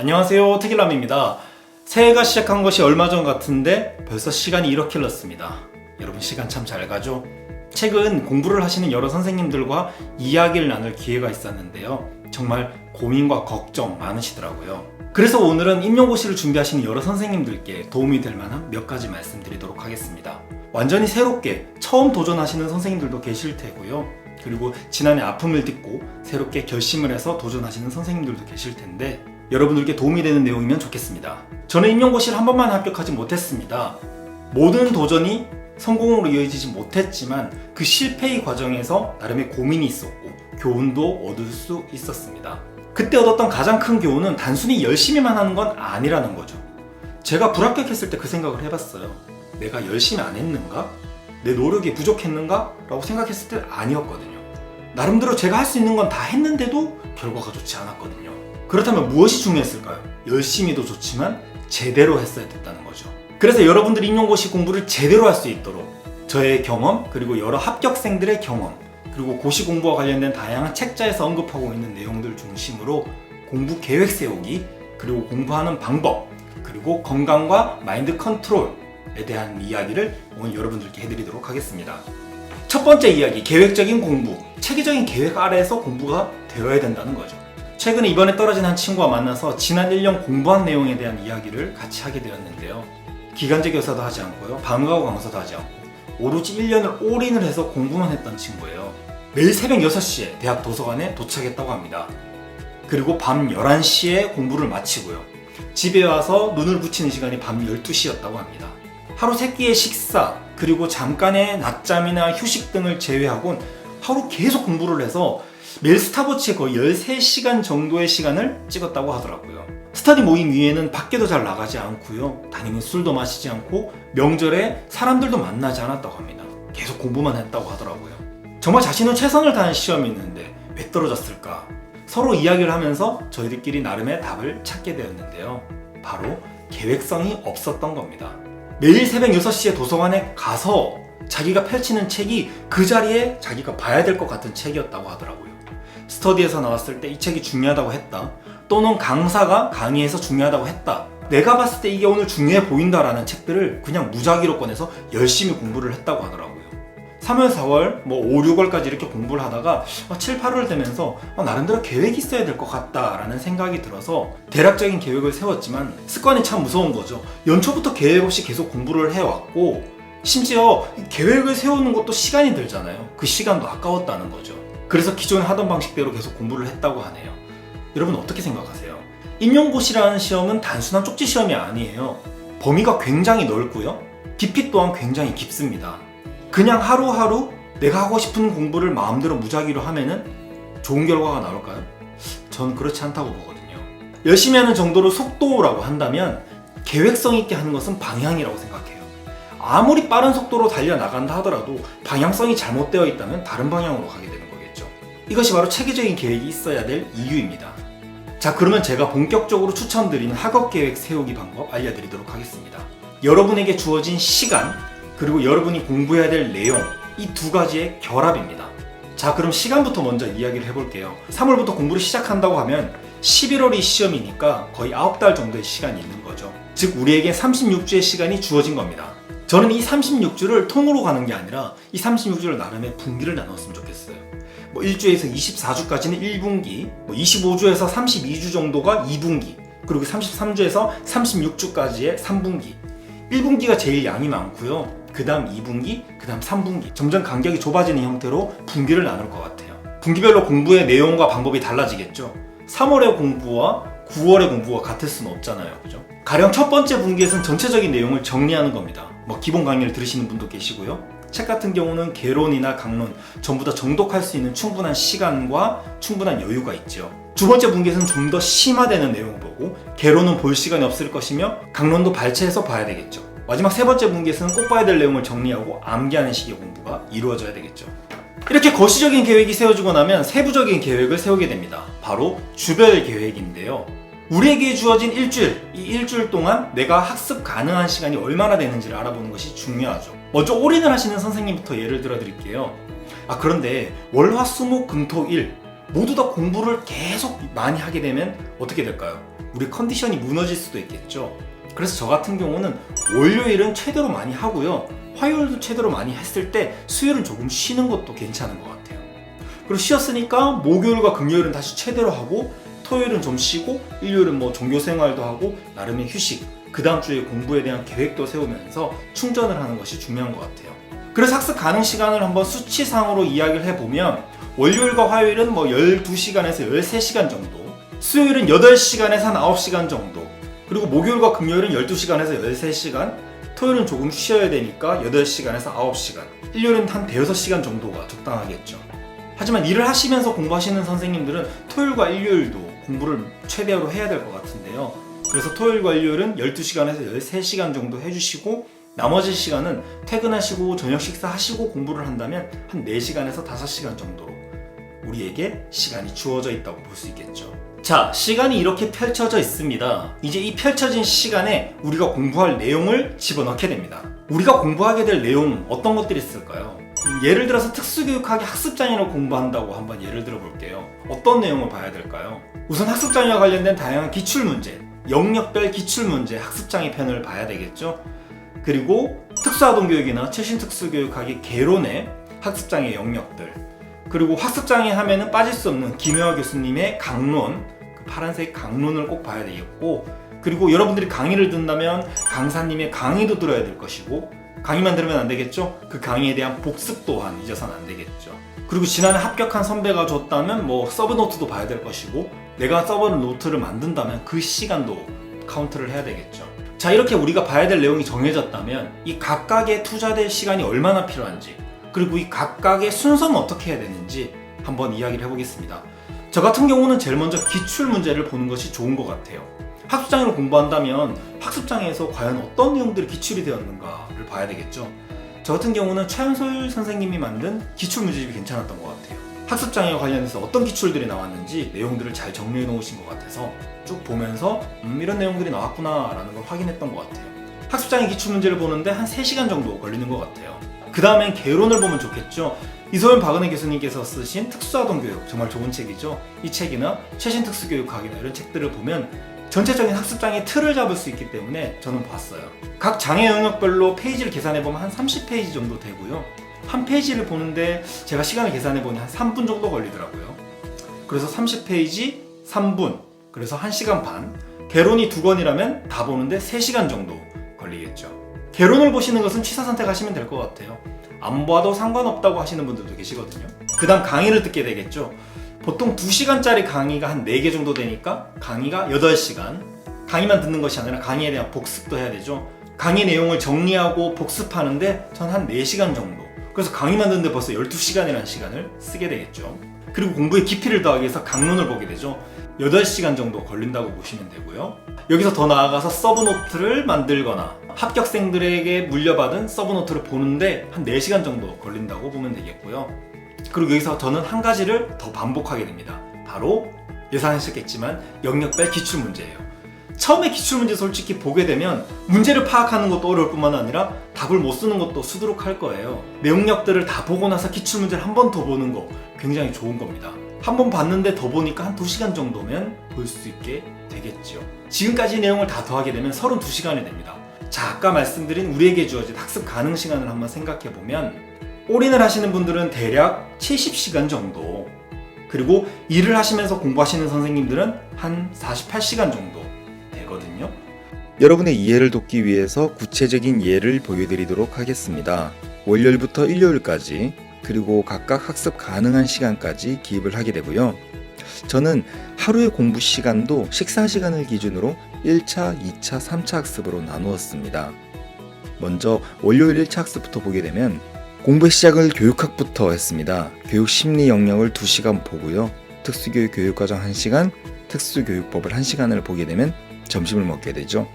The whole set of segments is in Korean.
안녕하세요 특일남입니다. 새해가 시작한 것이 얼마 전 같은데 벌써 시간이 이렇게 흘렀습니다. 여러분 시간 참 잘 가죠? 최근 공부를 하시는 여러 선생님들과 이야기를 나눌 기회가 있었는데요. 정말 고민과 걱정 많으시더라고요. 그래서 오늘은 임용고시를 준비하시는 여러 선생님들께 도움이 될 만한 몇 가지 말씀드리도록 하겠습니다. 완전히 새롭게 처음 도전하시는 선생님들도 계실 테고요. 그리고 지난해 아픔을 딛고 새롭게 결심을 해서 도전하시는 선생님들도 계실 텐데 여러분들께 도움이 되는 내용이면 좋겠습니다. 저는 임용고시를 한 번만 합격하지 못했습니다. 모든 도전이 성공으로 이어지지 못했지만 그 실패의 과정에서 나름의 고민이 있었고 교훈도 얻을 수 있었습니다. 그때 얻었던 가장 큰 교훈은 단순히 열심히만 하는 건 아니라는 거죠. 제가 불합격했을 때 그 생각을 해봤어요. 내가 열심히 안 했는가? 내 노력이 부족했는가? 라고 생각했을 때 아니었거든요. 나름대로 제가 할 수 있는 건 다 했는데도 결과가 좋지 않았거든요. 그렇다면 무엇이 중요했을까요? 열심히도 좋지만 제대로 했어야 됐다는 거죠. 그래서 여러분들이 임용고시 공부를 제대로 할 수 있도록 저의 경험 그리고 여러 합격생들의 경험 그리고 고시 공부와 관련된 다양한 책자에서 언급하고 있는 내용들 중심으로 공부 계획 세우기 그리고 공부하는 방법 그리고 건강과 마인드 컨트롤에 대한 이야기를 오늘 여러분들께 해드리도록 하겠습니다. 첫 번째 이야기 계획적인 공부 체계적인 계획 아래에서 공부가 되어야 된다는 거죠. 최근에 이번에 떨어진 한 친구와 만나서 지난 1년 공부한 내용에 대한 이야기를 같이 하게 되었는데요. 기간제 교사도 하지 않고요. 방과후 강사도 하지 않고 오로지 1년을 올인을 해서 공부만 했던 친구예요. 매일 새벽 6시에 대학 도서관에 도착했다고 합니다. 그리고 밤 11시에 공부를 마치고요. 집에 와서 눈을 붙이는 시간이 밤 12시였다고 합니다. 하루 세끼의 식사, 그리고 잠깐의 낮잠이나 휴식 등을 제외하곤 하루 계속 공부를 해서 매일 스타워치에 거의 13시간 정도의 시간을 찍었다고 하더라고요. 스터디 모임 위에는 밖에도 잘 나가지 않고요. 다니면 술도 마시지 않고 명절에 사람들도 만나지 않았다고 합니다. 계속 공부만 했다고 하더라고요. 정말 자신은 최선을 다한 시험이 있는데 왜 떨어졌을까? 서로 이야기를 하면서 저희들끼리 나름의 답을 찾게 되었는데요. 바로 계획성이 없었던 겁니다. 매일 새벽 6시에 도서관에 가서 자기가 펼치는 책이 그 자리에 자기가 봐야 될 것 같은 책이었다고 하더라고요. 스터디에서 나왔을 때 이 책이 중요하다고 했다. 또는 강사가 강의에서 중요하다고 했다. 내가 봤을 때 이게 오늘 중요해 보인다라는 책들을 그냥 무작위로 꺼내서 열심히 공부를 했다고 하더라고요. 3월, 4월, 뭐 5, 6월까지 이렇게 공부를 하다가 7, 8월 되면서 어, 나름대로 계획이 있어야 될 것 같다라는 생각이 들어서 대략적인 계획을 세웠지만 습관이 참 무서운 거죠. 연초부터 계획 없이 계속 공부를 해왔고 심지어 이 계획을 세우는 것도 시간이 들잖아요. 그 시간도 아까웠다는 거죠. 그래서 기존에 하던 방식대로 계속 공부를 했다고 하네요. 여러분 어떻게 생각하세요? 임용고시라는 시험은 단순한 쪽지 시험이 아니에요. 범위가 굉장히 넓고요. 깊이 또한 굉장히 깊습니다. 그냥 하루하루 내가 하고 싶은 공부를 마음대로 무작위로 하면은 좋은 결과가 나올까요? 전 그렇지 않다고 보거든요. 열심히 하는 정도로 속도라고 한다면 계획성 있게 하는 것은 방향이라고 생각해요. 아무리 빠른 속도로 달려나간다 하더라도 방향성이 잘못되어 있다면 다른 방향으로 가게 거겠죠. 이것이 바로 체계적인 계획이 있어야 될 이유입니다. 자, 그러면 제가 본격적으로 추천드리는 학업 계획 세우기 방법 알려드리도록 하겠습니다. 여러분에게 주어진 시간, 그리고 여러분이 공부해야 될 내용, 이 두 가지의 결합입니다. 자, 그럼 시간부터 먼저 이야기를 해볼게요. 3월부터 공부를 시작한다고 하면 11월이 시험이니까 거의 9달 정도의 시간이 있는 거죠. 즉, 우리에게 36주의 시간이 주어진 겁니다. 저는 이 36주를 통으로 가는 게 아니라 이 36주를 나름의 분기를 나눴으면 좋겠어요. 뭐 1주에서 24주까지는 1분기, 뭐 25주에서 32주 정도가 2분기, 그리고 33주에서 36주까지의 3분기. 1분기가 제일 양이 많고요. 그 다음 2분기, 그 다음 3분기. 점점 간격이 좁아지는 형태로 분기를 나눌 것 같아요. 분기별로 공부의 내용과 방법이 달라지겠죠. 3월의 공부와 9월의 공부가 같을 수는 없잖아요. 그죠? 가령 첫 번째 분기에서는 전체적인 내용을 정리하는 겁니다. 뭐 기본 강의를 들으시는 분도 계시고요. 책 같은 경우는 개론이나 강론 전부 다 정독할 수 있는 충분한 시간과 충분한 여유가 있죠. 두 번째 분기에서는 좀 더 심화되는 내용을 보고 개론은 볼 시간이 없을 것이며 강론도 발췌해서 봐야 되겠죠. 마지막 세 번째 분기에서는 꼭 봐야 될 내용을 정리하고 암기하는 식의 공부가 이루어져야 되겠죠. 이렇게 거시적인 계획이 세워지고 나면 세부적인 계획을 세우게 됩니다. 바로 주별 계획인데요. 우리에게 주어진 일주일, 이 일주일 동안 내가 학습 가능한 시간이 얼마나 되는지를 알아보는 것이 중요하죠. 먼저 올인을 하시는 선생님부터 예를 들어 드릴게요. 아, 그런데 월, 화, 수, 목, 금, 토, 일 모두 다 공부를 계속 많이 하게 되면 어떻게 될까요? 우리 컨디션이 무너질 수도 있겠죠. 그래서 저 같은 경우는 월요일은 최대로 많이 하고요. 화요일도 최대로 많이 했을 때 수요일은 조금 쉬는 것도 괜찮은 것 같아요. 그리고 쉬었으니까 목요일과 금요일은 다시 최대로 하고 토요일은 좀 쉬고 일요일은 뭐 종교 생활도 하고 나름의 휴식 그 다음 주에 공부에 대한 계획도 세우면서 충전을 하는 것이 중요한 것 같아요. 그래서 학습 가능 시간을 한번 수치상으로 이야기를 해보면 월요일과 화요일은 뭐 12시간에서 13시간 정도 수요일은 8시간에서 한 9시간 정도 그리고 목요일과 금요일은 12시간에서 13시간 토요일은 조금 쉬어야 되니까 8시간에서 9시간 일요일은 한 대여섯 시간 정도가 적당하겠죠 하지만 일을 하시면서 공부하시는 선생님들은 토요일과 일요일도 공부를 최대로 해야 될 것 같은데요 그래서 토요일과 일요일은 12시간에서 13시간 정도 해주시고 나머지 시간은 퇴근하시고 저녁 식사하시고 공부를 한다면 한 4시간에서 5시간 정도로 우리에게 시간이 주어져 있다고 볼 수 있겠죠. 자, 시간이 이렇게 펼쳐져 있습니다. 이제 이 펼쳐진 시간에 우리가 공부할 내용을 집어넣게 됩니다. 우리가 공부하게 될 내용 어떤 것들이 있을까요? 음, 예를 들어서 특수교육학의 학습장애를 공부한다고 한번 예를 들어 볼게요. 어떤 내용을 봐야 될까요? 우선 학습장애와 관련된 다양한 기출문제, 영역별 기출문제 학습장애 편을 봐야 되겠죠. 그리고 특수아동교육이나 최신 특수교육학의 개론의 학습장애 영역들, 그리고 학습장애 하면은 빠질 수 없는 김효아 교수님의 강론, 그 파란색 강론을 꼭 봐야 되겠고, 그리고 여러분들이 강의를 듣는다면 강사님의 강의도 들어야 될 것이고, 강의만 들으면 안 되겠죠? 그 강의에 대한 복습 또한 잊어서는 안 되겠죠. 그리고 지난해 합격한 선배가 줬다면 뭐 서브 노트도 봐야 될 것이고, 내가 서브 노트를 만든다면 그 시간도 카운트를 해야 되겠죠. 자, 이렇게 우리가 봐야 될 내용이 정해졌다면 이 각각의 투자될 시간이 얼마나 필요한지, 그리고 이 각각의 순서는 어떻게 해야 되는지 한번 이야기를 해보겠습니다. 저 같은 경우는 제일 먼저 기출 문제를 보는 것이 좋은 것 같아요. 학습장애를 공부한다면 학습장애에서 과연 어떤 내용들이 기출이 되었는가를 봐야 되겠죠. 저 같은 경우는 최한솔 선생님이 만든 기출 문제집이 괜찮았던 것 같아요. 학습장애와 관련해서 어떤 기출들이 나왔는지 내용들을 잘 정리해 놓으신 것 같아서 쭉 보면서 음, 이런 내용들이 나왔구나 라는 걸 확인했던 것 같아요. 학습장애 기출 문제를 보는데 한 3시간 정도 걸리는 것 같아요. 그 다음엔 개론을 보면 좋겠죠. 이소연 박은혜 교수님께서 쓰신 특수아동 교육 정말 좋은 책이죠. 이 책이나 최신 특수교육학이나 이런 책들을 보면 전체적인 학습장애 틀을 잡을 수 있기 때문에 저는 봤어요. 각 장애 영역별로 페이지를 계산해 보면 한 30페이지 정도 되고요. 한 페이지를 보는데 제가 시간을 계산해 보니 한 3분 정도 걸리더라고요. 그래서 30페이지 3분, 그래서 1시간 반. 개론이 두 권이라면 다 보는데 3시간 정도 걸리겠죠. 개론을 보시는 것은 취사 선택하시면 될 것 같아요. 안 봐도 상관없다고 하시는 분들도 계시거든요. 그 다음 강의를 듣게 되겠죠. 보통 2시간짜리 강의가 한 4개 정도 되니까 강의가 8시간. 강의만 듣는 것이 아니라 강의에 대한 복습도 해야 되죠. 강의 내용을 정리하고 복습하는데 전 한 4시간 정도. 그래서 강의만 듣는데 벌써 12시간이라는 시간을 쓰게 되겠죠. 그리고 공부의 깊이를 더하기 위해서 강론을 보게 되죠. 8시간 정도 걸린다고 보시면 되고요. 여기서 더 나아가서 서브노트를 만들거나 합격생들에게 물려받은 서브노트를 보는데 한 4시간 정도 걸린다고 보면 되겠고요. 그리고 여기서 저는 한 가지를 더 반복하게 됩니다. 바로 예상하셨겠지만 영역별 기출문제예요. 처음에 기출문제 솔직히 보게 되면 문제를 파악하는 것도 어려울 뿐만 아니라 답을 못 쓰는 것도 수두룩할 거예요. 내용력들을 다 보고 나서 기출문제를 한 번 더 보는 거 굉장히 좋은 겁니다. 한 번 봤는데 더 보니까 한 2시간 정도면 볼 수 있게 되겠죠. 지금까지 내용을 다 더하게 되면 32시간이 됩니다. 자, 아까 말씀드린 우리에게 주어진 학습 가능 시간을 한번 생각해 보면 올인을 하시는 분들은 대략 70시간 정도 그리고 일을 하시면서 공부하시는 선생님들은 한 48시간 정도 되거든요. 여러분의 이해를 돕기 위해서 구체적인 예를 보여드리도록 하겠습니다. 월요일부터 일요일까지 그리고 각각 학습 가능한 시간까지 기입을 하게 되고요. 저는 하루의 공부 시간도 식사 시간을 기준으로 1차, 2차, 3차 학습으로 나누었습니다. 먼저 월요일 1차 학습부터 보게 되면 공부의 시작을 교육학부터 했습니다. 교육 심리 영역을 2시간 보고요. 특수교육 교육과정 1시간, 특수교육법을 1시간을 보게 되면 점심을 먹게 되죠.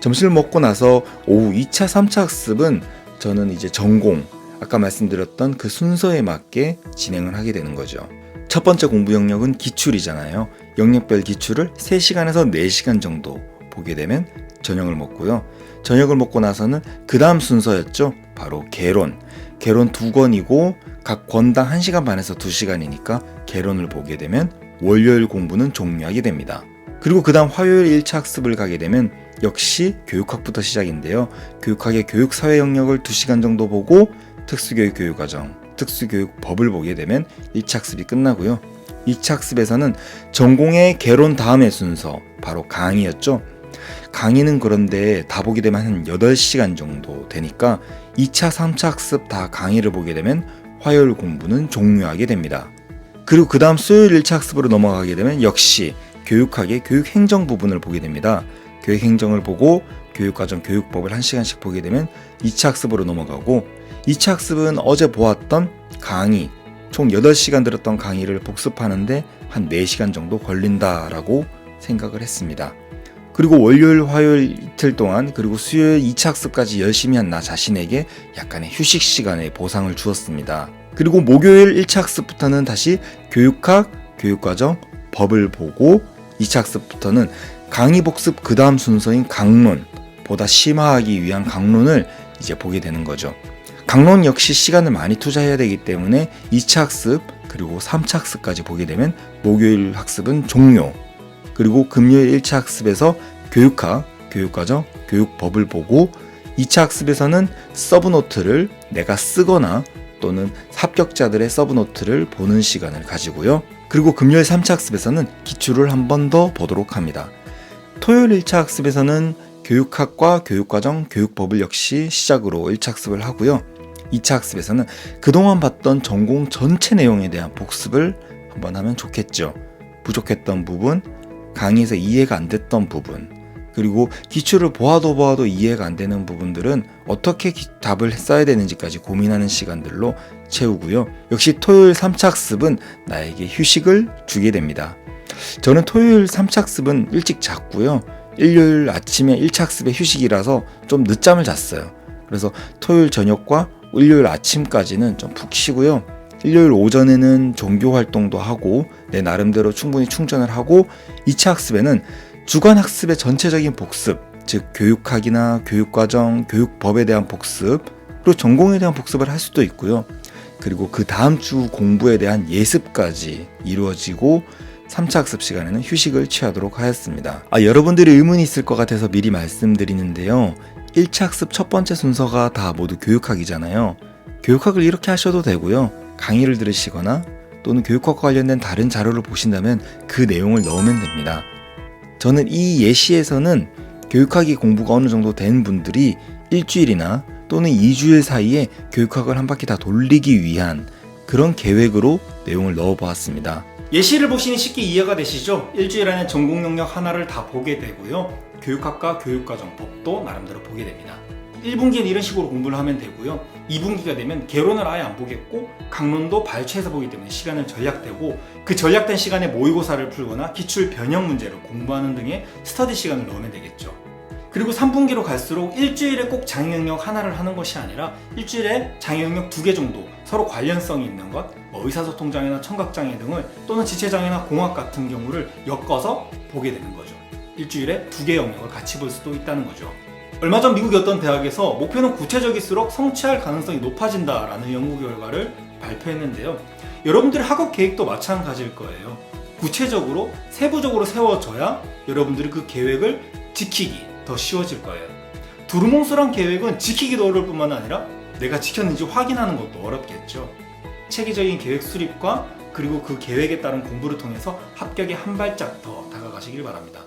점심을 먹고 나서 오후 2차, 3차 학습은 저는 이제 전공, 아까 말씀드렸던 그 순서에 맞게 진행을 하게 되는 거죠. 첫 번째 공부 영역은 기출이잖아요. 영역별 기출을 3시간에서 4시간 정도 보게 되면 저녁을 먹고요. 저녁을 먹고 나서는 그 다음 순서였죠. 바로 개론. 개론 두 권이고 각 권당 1시간 반에서 2시간이니까 개론을 보게 되면 월요일 공부는 종료하게 됩니다. 그리고 그 다음 화요일 1차 학습을 가게 되면 역시 교육학부터 시작인데요. 교육학의 교육사회 영역을 2시간 정도 보고 특수교육 교육과정, 특수교육 법을 보게 되면 1차 학습이 끝나고요. 2차 학습에서는 전공의 개론 다음의 순서, 바로 강의였죠. 강의는 그런데 다 보게 되면 한 8시간 정도 되니까 2차, 3차 학습 다 강의를 보게 되면 화요일 공부는 종료하게 됩니다. 그리고 그 다음 수요일 1차 학습으로 넘어가게 되면 역시 교육학의 교육행정 부분을 보게 됩니다. 교육행정을 보고 교육과정 교육법을 1시간씩 보게 되면 2차 학습으로 넘어가고 2차 학습은 어제 보았던 강의 총 8시간 들었던 강의를 복습하는데 한 4시간 정도 걸린다라고 생각을 했습니다. 그리고 월요일, 화요일 이틀 동안 그리고 수요일 2차 학습까지 열심히 한 나 자신에게 약간의 휴식 시간의 보상을 주었습니다. 그리고 목요일 1차 학습부터는 다시 교육학, 교육과정, 법을 보고 2차 학습부터는 강의 복습 그 다음 순서인 강론, 보다 심화하기 위한 강론을 이제 보게 되는 거죠. 강론 역시 시간을 많이 투자해야 되기 때문에 2차 학습 그리고 3차 학습까지 보게 되면 목요일 학습은 종료. 그리고 금요일 1차 학습에서 교육학, 교육과정, 교육법을 보고 2차 학습에서는 서브노트를 내가 쓰거나 또는 합격자들의 서브노트를 보는 시간을 가지고요. 그리고 금요일 3차 학습에서는 기출을 한 번 더 보도록 합니다. 토요일 1차 학습에서는 교육학과 교육과정, 교육법을 역시 시작으로 1차 학습을 하고요. 2차 학습에서는 그동안 봤던 전공 전체 내용에 대한 복습을 한번 하면 좋겠죠. 부족했던 부분, 강의에서 이해가 안 됐던 부분, 그리고 기출을 보아도 보아도 이해가 안 되는 부분들은 어떻게 기- 답을 써야 되는지까지 고민하는 시간들로 채우고요. 역시 토요일 3차 학습은 나에게 휴식을 주게 됩니다. 저는 토요일 3차 학습은 일찍 잤고요. 일요일 아침에 1차 학습에 휴식이라서 좀 늦잠을 잤어요. 그래서 토요일 저녁과 일요일 아침까지는 좀 푹 쉬고요. 일요일 오전에는 종교 활동도 하고 내 나름대로 충분히 충전을 하고 2차 학습에는 주간 학습의 전체적인 복습, 즉 교육학이나 교육과정, 교육법에 대한 복습, 그리고 전공에 대한 복습을 할 수도 있고요. 그리고 그 다음 주 공부에 대한 예습까지 이루어지고 3차 학습 시간에는 휴식을 취하도록 하였습니다. 아, 여러분들이 의문이 있을 것 같아서 미리 말씀드리는데요. 1차 학습 첫 번째 순서가 다 모두 교육학이잖아요. 교육학을 이렇게 하셔도 되고요. 강의를 들으시거나 또는 교육학과 관련된 다른 자료를 보신다면 그 내용을 넣으면 됩니다. 저는 이 예시에서는 교육학이 공부가 어느 정도 된 분들이 일주일이나 또는 2주일 사이에 교육학을 한 바퀴 다 돌리기 위한 그런 계획으로 내용을 넣어 보았습니다. 예시를 보시니 쉽게 이해가 되시죠? 일주일 안에 전공 영역 하나를 다 보게 되고요. 교육학과 교육과정 법도 나름대로 보게 됩니다. 1분기는 이런 식으로 공부를 하면 되고요. 2분기가 되면 개론을 아예 안 보겠고 강론도 발췌해서 보기 때문에 시간을 전략되고 그 전략된 시간에 모의고사를 풀거나 기출 변형 문제를 공부하는 등의 스터디 시간을 넣으면 되겠죠. 그리고 3분기로 갈수록 일주일에 꼭 장애 영역 하나를 하는 것이 아니라 일주일에 장애 영역 두 개 정도 서로 관련성이 있는 것, 뭐 의사소통 장애나 청각 장애 등을 또는 지체 장애나 공학 같은 경우를 엮어서 보게 되는 거죠. 일주일에 두 개 영역을 같이 볼 수도 있다는 거죠. 얼마 전 미국의 어떤 대학에서 목표는 구체적일수록 성취할 가능성이 높아진다라는 연구 결과를 발표했는데요. 여러분들의 학업 계획도 마찬가지일 거예요. 구체적으로 세부적으로 세워져야 여러분들이 그 계획을 지키기 더 쉬워질 거예요. 두루뭉술한 계획은 지키기도 어려울 뿐만 아니라 내가 지켰는지 확인하는 것도 어렵겠죠. 체계적인 계획 수립과 그리고 그 계획에 따른 공부를 통해서 합격에 한 발짝 더 다가가시길 바랍니다.